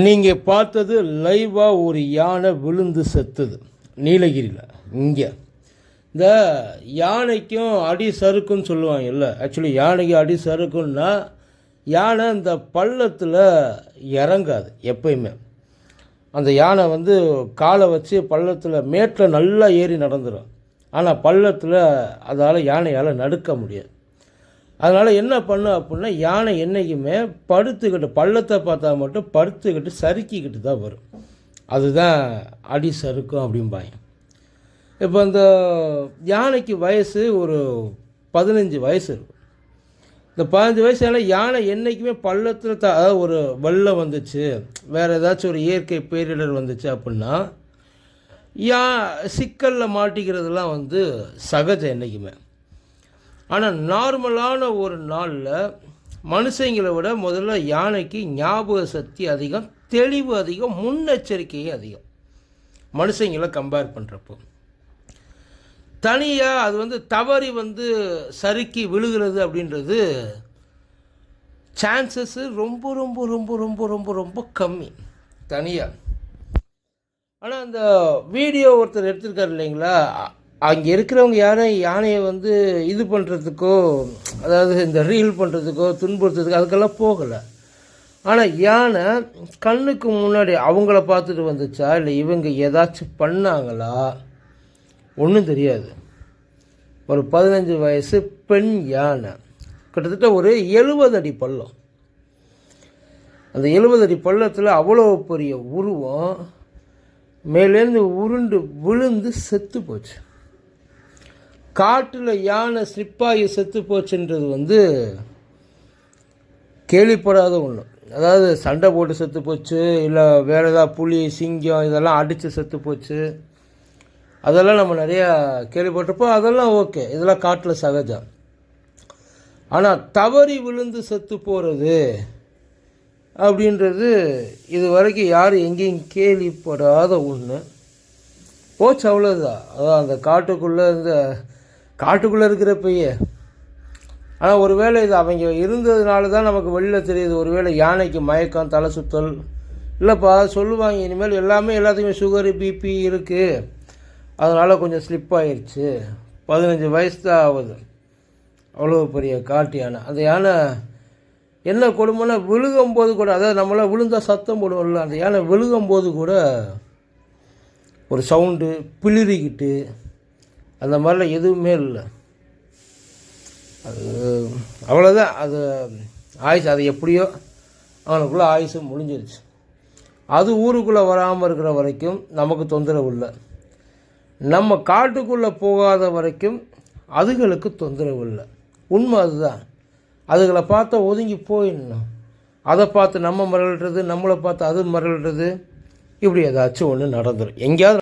நீங்கள் பார்த்தது லைவாக ஒரு யானை விழுந்து செத்துது. நீலகிரியில் இங்கே. இந்த யானைக்கும் அடி சறுக்குன்னு சொல்லுவாங்க இல்லை ஆக்சுவலி யானைக்கு அடி சறுக்குன்னா யானை இந்த பள்ளத்தில் இறங்காது எப்பயுமே. அந்த யானை வந்து காலை வச்சு பள்ளத்தில் மேட்டில் நல்லா ஏறி நடந்துடும் ஆனால் பள்ளத்தில் அதால் யானையால் நடுக்க முடியாது. அதனால் என்ன பண்ணும் அப்படின்னா யானை என்றைக்குமே படுத்துக்கிட்டு பள்ளத்தை பார்த்தா மட்டும் படுத்துக்கிட்டு சறுக்கிக்கிட்டு தான் வரும். அதுதான் அடி சறுக்கும் அப்படிம்பாங்க. இப்போ இந்த யானைக்கு வயசு ஒரு பதினஞ்சு வயசு இருக்கும். இந்த பதினஞ்சு வயசால யானை என்றைக்குமே பள்ளத்தில் த அதாவது ஒரு வெள்ளம் வந்துச்சு வேறு ஏதாச்சும் ஒரு இயற்கை பேரிடர் வந்துச்சு அப்படின்னா யா சிக்கலில் மாட்டிக்கிறதுலாம் வந்து சகஜம் என்றைக்குமே ஆனால் நார்மலான ஒரு நாளில் மனுஷங்களை விட முதல்ல யானைக்கு ஞாபக சக்தி அதிகம் தெளிவு அதிகம் முன்னெச்சரிக்கையும் அதிகம். மனுஷங்களை கம்பேர் பண்ணுறப்போ தனியாக அது வந்து தவறி வந்து சறுக்கி விழுகிறது அப்படின்றது சான்சஸ்ஸு ரொம்ப ரொம்ப ரொம்ப ரொம்ப ரொம்ப ரொம்ப கம்மி. தனியாக ஆனால் அந்த வீடியோ ஒருத்தர் எடுத்திருக்காரு இல்லைங்களா? அங்கே இருக்கிறவங்க யாரும் யானையை வந்து இது பண்ணுறதுக்கோ அதாவது இந்த ரீல் பண்ணுறதுக்கோ துன்புறுத்துறதுக்கோ அதுக்கெல்லாம் போகலை. ஆனால் யானை கண்ணுக்கு முன்னாடி அவங்கள பார்த்துட்டு வந்துச்சா? இல்லை இவங்க ஏதாச்சும் பண்ணாங்களா? ஒன்றும் தெரியாது. ஒரு பதினஞ்சு வயசு பெண் யானை. கிட்டத்தட்ட ஒரு எழுபது அடி பள்ளம். அந்த எழுபது அடி பள்ளத்தில் அவ்வளோ பெரிய உருவம் மேலேருந்து உருண்டு விழுந்து செத்து போச்சு. காட்டில் யானை ஸ்லிப்பாகி செத்து போச்சுன்றது வந்து கேள்விப்படாத ஒன்று அதாவது சண்டை போட்டு செத்து போச்சு இல்லை வேறு ஏதாவது புலி சிங்கம் இதெல்லாம் அடித்து செத்து போச்சு. அதெல்லாம் நம்ம நிறையா கேள்விப்பட்டிருப்போம். அதெல்லாம் ஓகே. இதெல்லாம் காட்டில் சகஜம். ஆனால் தவறி விழுந்து செத்து போகிறது அப்படின்றது இது வரைக்கும் யாரும் எங்கேயும் கேள்விப்படாத ஒன்று போச்சு அவ்வளோதான் அதான் அந்த காட்டுக்குள்ளே இந்த காட்டுக்குள்ளே இருக்கிறப்பயே. ஆனால் ஒருவேளை இது அவங்க இருந்ததுனால தான் நமக்கு வெளியில் தெரியுது. ஒருவேளை யானைக்கு மயக்கம் தலை சுத்தல். இல்லைப்பா சொல்லுவாங்க. இனிமேல் எல்லாமே எல்லாத்துக்குமே சுகரு பிபி இருக்குது அதனால் கொஞ்சம் ஸ்லிப் ஆயிடுச்சு பதினஞ்சு வயசு தான் ஆகுது. அவ்வளோ பெரிய காட்டு யானை. அந்த யானை என்ன கொடுமைன்னா விழுகும்போது கூட அதாவது நம்மளாம் விழுந்தால் சத்தம் போடுவோம்ல அந்த யானை விழுகும்போது கூட ஒரு சவுண்டு பிளிரிக்கிட்டு அந்த மாதிரிலாம் எதுவுமே இல்லை. அது அவ்வளோதான் அது ஆயுசு அது எப்படியோ அவனுக்குள்ளே ஆயுசு முடிஞ்சிருச்சு. அது ஊருக்குள்ளே வராமல் இருக்கிற வரைக்கும் நமக்கு தொந்தரவு இல்லை. நம்ம காட்டுக்குள்ளே போகாத வரைக்கும் அதுகளுக்கு தொந்தரவு இல்லை. உண்மை அதுதான். அதுகளை பார்த்தா ஒதுங்கி போயிடணும் அதை பார்த்து நம்ம மரல்றது நம்மளை பார்த்து அது மரல்றது இப்படி ஏதாச்சும் ஒன்று நடந்துடும் எங்கேயாவது